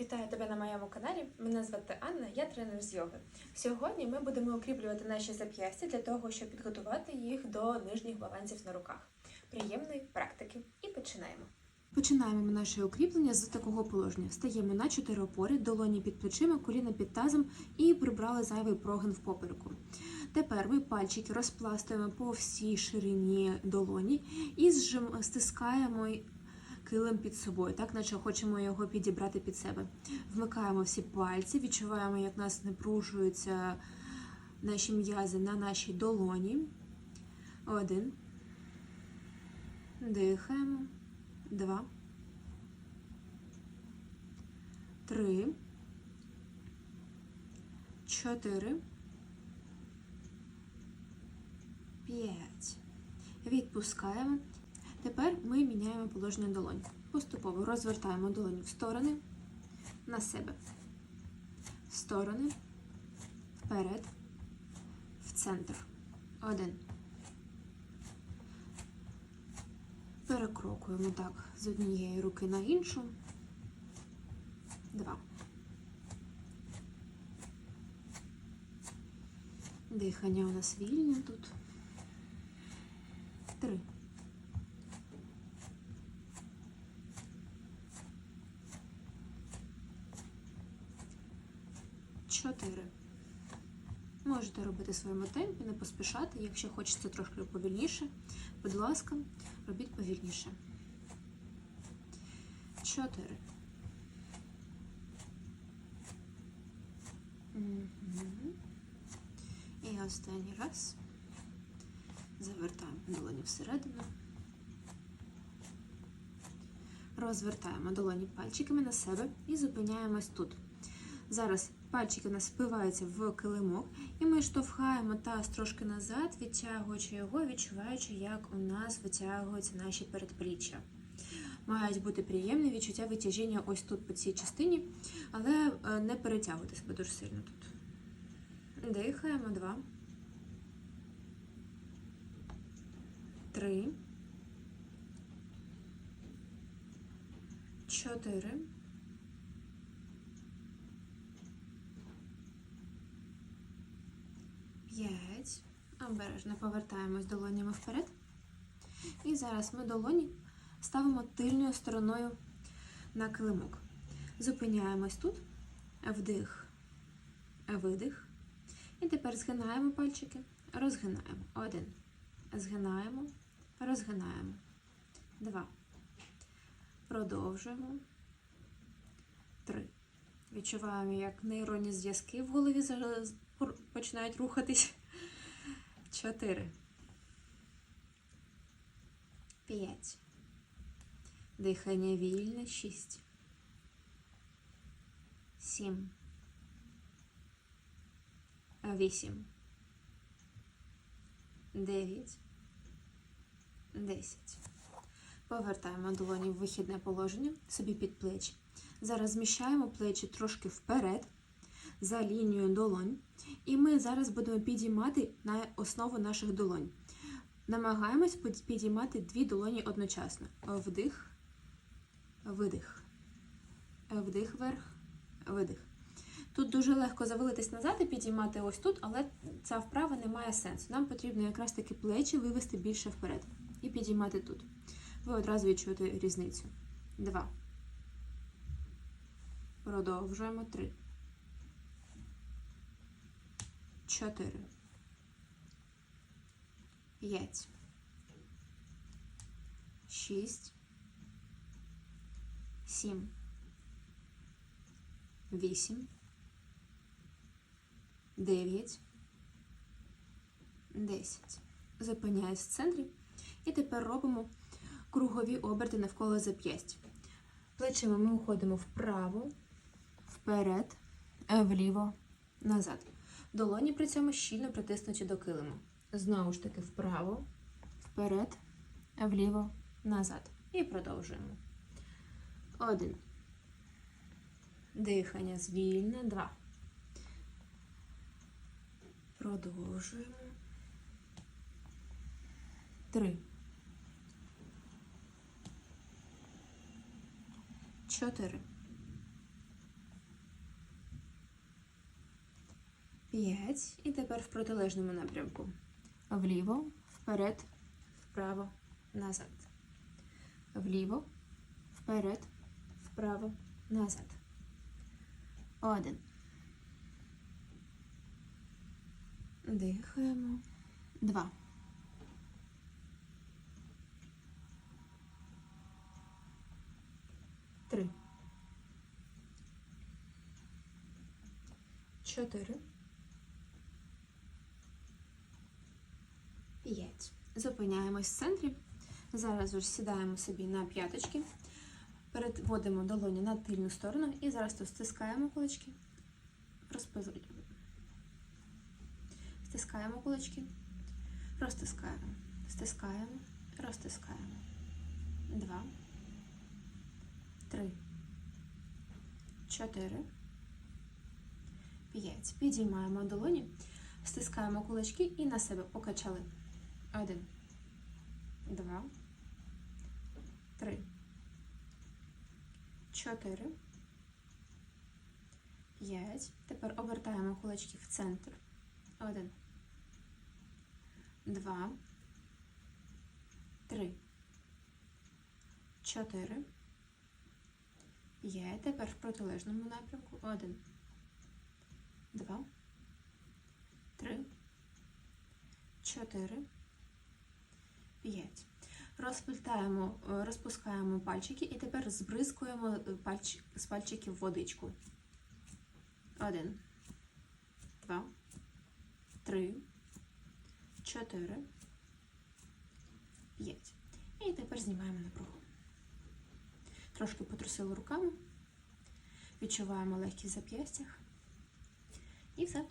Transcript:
Вітаю тебе на моєму каналі. Мене звати Анна, я тренер з йоги. Сьогодні ми будемо укріплювати наші зап'ястя для того, щоб підготувати їх до нижніх балансів на руках. Приємної практики і починаємо. Починаємо ми наше укріплення з такого положення. Встаємо на чотири опори, долоні під плечима, коліна під тазом і прибрали зайвий прогин в попереку. Тепер ми пальчики розпластуємо по всій ширині долоні і стискаємо килим під собою, так наче хочемо його підібрати під себе. Вмикаємо всі пальці, відчуваємо, як нас напружуються наші м'язи на нашій долоні. Один. Дихаємо. Два. Три. Чотири. П'ять. Відпускаємо. Тепер ми міняємо положення долонь. Поступово розвертаємо долоні в сторони, на себе. В сторони, вперед, в центр. Один. Перекрокуємо так з однієї руки на іншу. Два. Дихання у нас вільне тут. Три. Чотири. Можете робити своєму темпі, не поспішати. Якщо хочеться трошки повільніше, будь ласка, робіть повільніше. Чотири. Мгм. І останній раз. Завертаємо долоні всередину. Розвертаємо долоні пальчиками на себе і зупиняємось тут. Зараз пальчики у нас впиваються в килимок, і ми штовхаємо таз трошки назад, відтягуючи його, відчуваючи, як у нас витягуються наші передпліччя. Мають бути приємні відчуття витяжіння ось тут по цій частині, але е, не перетягуйте себе дуже сильно тут. Дихаємо два. Три. Чотири. П'ять. Обережно повертаємось долонями вперед. І зараз ми долоні ставимо тильною стороною на килимок. Зупиняємось тут. Вдих, видих. І тепер згинаємо пальчики, розгинаємо. Один. Згинаємо, розгинаємо. Два. Продовжуємо. Три. Відчуваємо, як нейронні зв'язки в голові починають рухатись. Чотири. П'ять. Дихання вільне. Шість. Сім. Вісім. Дев'ять. Десять. Повертаємо долоні в вихідне положення собі під плечі. Зараз зміщаємо плечі трошки вперед за лінією долонь. І ми зараз будемо підіймати на основу наших долонь. Намагаємось підіймати дві долоні одночасно. Вдих, видих. Вдих вверх, видих. Тут дуже легко завалитись назад і підіймати ось тут, але ця вправа не має сенсу. Нам потрібно якраз таки плечі вивести більше вперед і підіймати тут. Ви одразу відчуєте різницю. Два. Продовжуємо. Три. Чотири. П'ять. Шість. Сім. Вісім. Дев'ять. Десять. Зупиняюсь в центрі. І тепер робимо кругові оберти навколо зап'ястя. Плечима ми уходимо вправо, вперед, вліво, назад. Долоні при цьому щільно притиснуті до килиму. Знову ж таки, вправо, вперед, вліво, назад. І продовжуємо. Один. Дихання звільне. Два. Продовжуємо. Три. Чотири. П'ять. І тепер в протилежному напрямку. Вліво, вперед, вправо, назад. Вліво, вперед, вправо, назад. Один. Дихаємо. Два. Три. Чотири. П'ять. Зупиняємось в центрі. Зараз вже сідаємо собі на п'яточки. Переводимо долоні на тильну сторону і зараз тут стискаємо кулачки. Розпозорюємо. Стискаємо кулачки. Розтискаємо. Стискаємо. Розтискаємо. Два. Три. Чотири. П'ять. Підіймаємо долоні. Стискаємо кулачки і на себе покачали. Один. Два. Три. Чотири. П'ять. Тепер обертаємо кулачки в центр. Один. Два. Три. Чотири. П'ять. Тепер в протилежному напрямку. Один. Два. Три. Чотири. П'ять. Розплітаємо, е, розпускаємо пальчики і тепер збризкуємо е, пальч, з пальчиків водичку. Один. Два. Три. Чотири. П'ять. І тепер знімаємо напругу. Трошки потрусили руками. Відчуваємо легкість в зап'ястях. І все.